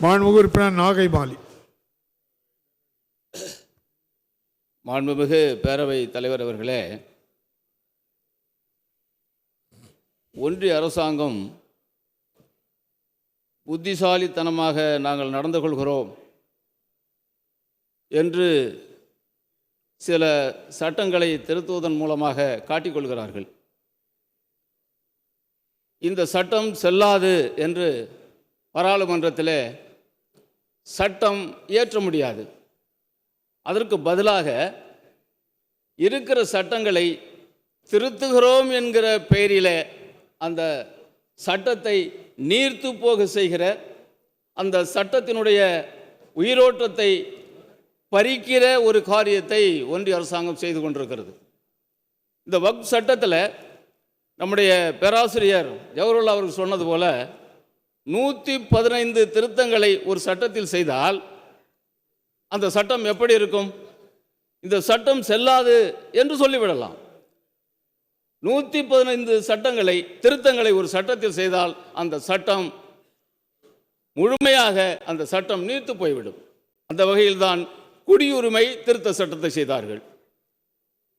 மாண்புமிகு உறுப்பினர் நாகை மாலி மாண்புமிகு பேரவை தலைவர் அவர்களே ஒன்றிய அரசாங்கம் புத்திசாலித்தனமாக நாங்கள் நடந்து கொள்கிறோம் என்று சில சட்டங்களை திருத்துவதன் மூலமாக காட்டிக்கொள்கிறார்கள் இந்த சட்டம் செல்லாது என்று பாராளுமன்றத்திலே சட்டம் இயற்ற முடியாது. அதற்கு பதிலாக இருக்கிற சட்டங்களை திருத்துகிறோம் என்கிற பெயரிலே அந்த சட்டத்தை நீர்த்து போக செய்கிற அந்த சட்டத்தினுடைய உயிரோட்டத்தை பறிக்கிற ஒரு காரியத்தை ஒன்றிய அரசாங்கம் செய்து கொண்டிருக்கிறது. இந்த வக் சட்டத்தில் நம்முடைய பேராசிரியர் ஜவஹர்லால் அவர்கள் சொன்னது போல் நூற்றி பதினைந்து திருத்தங்களை ஒரு சட்டத்தில் செய்தால் அந்த சட்டம் எப்படி இருக்கும்? இந்த சட்டம் செல்லாது என்று சொல்லிவிடலாம். நூற்றி பதினைந்து சட்டங்களை திருத்தங்களை ஒரு சட்டத்தில் செய்தால் அந்த சட்டம் முழுமையாக அந்த சட்டம் நீர்த்து போய்விடும். அந்த வகையில்தான் குடியுரிமை திருத்த சட்டத்தை செய்தார்கள்.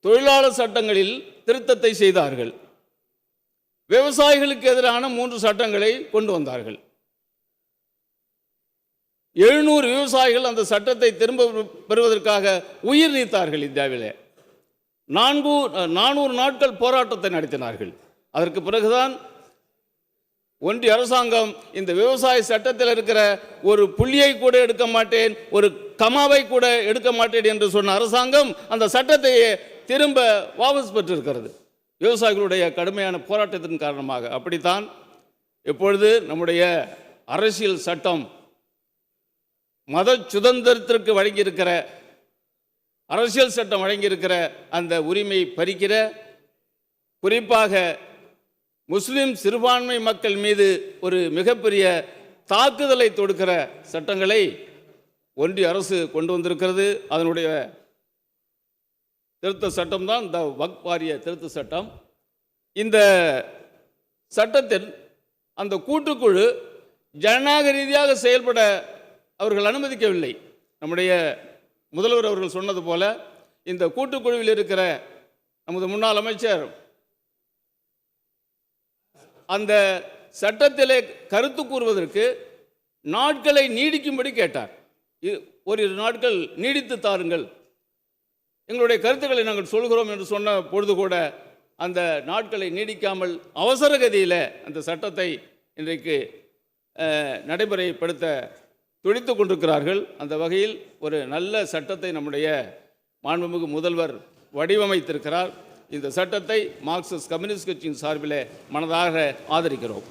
தொழிலாளர் சட்டங்களில் திருத்தத்தை செய்தார்கள். விவசாயிகளுக்கு எதிரான மூன்று சட்டங்களை கொண்டு வந்தார்கள். எழுநூறு விவசாயிகள் அந்த சட்டத்தை திரும்ப பெறுவதற்காக உயிர் நீத்தார்கள் இந்தியாவிலே. நான்கு நானூறு நாட்கள் போராட்டத்தை நடத்தினார்கள். அதற்கு பிறகுதான் ஒன்றிய அரசாங்கம் இந்த விவசாய சட்டத்தில் இருக்கிற ஒரு புள்ளியை கூட எடுக்க மாட்டேன் ஒரு கமாவை கூட எடுக்க மாட்டேன் என்று சொன்ன அரசாங்கம் அந்த சட்டத்தையே திரும்ப வாபஸ் பெற்றிருக்கிறது. விவசாயிகளுடைய கடுமையான போராட்டத்தின் காரணமாக அப்படித்தான் இப்பொழுது நம்முடைய அரசியல் சட்டம் மத சுதந்திரத்திற்கு வழங்கியிருக்கிற அரசியல் சட்டம் வழங்கியிருக்கிற அந்த உரிமையை பறிக்கிற குறிப்பாக முஸ்லிம் சிறுபான்மை மக்கள் மீது ஒரு மிகப்பெரிய தாக்குதலை தொடுக்கிற சட்டங்களை ஒன்றிய அரசு கொண்டு வந்திருக்கிறது. அதனுடைய திருத்த சட்டம் தான் இந்த வக் வாரிய திருத்த சட்டம். இந்த சட்டத்தில் அந்த கூட்டுக்குழு ஜனநாயக ரீதியாக செயல்பட அவர்கள் அனுமதிக்கவில்லை. நம்முடைய முதல்வர் அவர்கள் சொன்னது போல இந்த கூட்டுக்குழுவில் இருக்கிற நமது முன்னாள் அமைச்சர் அந்த சட்டத்திலே கருத்து கூறுவதற்கு நாட்களை நீடிக்கும்படி கேட்டார். இ- ஓரிரு நாட்கள் நீடித்து தாருங்கள். எங்களுடைய கருத்துக்களை நாங்கள் சொல்கிறோம் என்று சொன்ன பொழுது கூட அந்த நாட்களை நீடிக்காமல் அவசர கதியில் அந்த சட்டத்தை இன்றைக்கு நடைமுறைப்படுத்த துடித்து கொண்டிருக்கிறார்கள். அந்த வகையில் ஒரு நல்ல சட்டத்தை நம்முடைய மாண்புமிகு முதல்வர் வடிவமைத்திருக்கிறார். இந்த சட்டத்தை மார்க்சிஸ்ட் கம்யூனிஸ்ட் கட்சியின் சார்பில் மனதாக ஆதரிக்கிறோம்.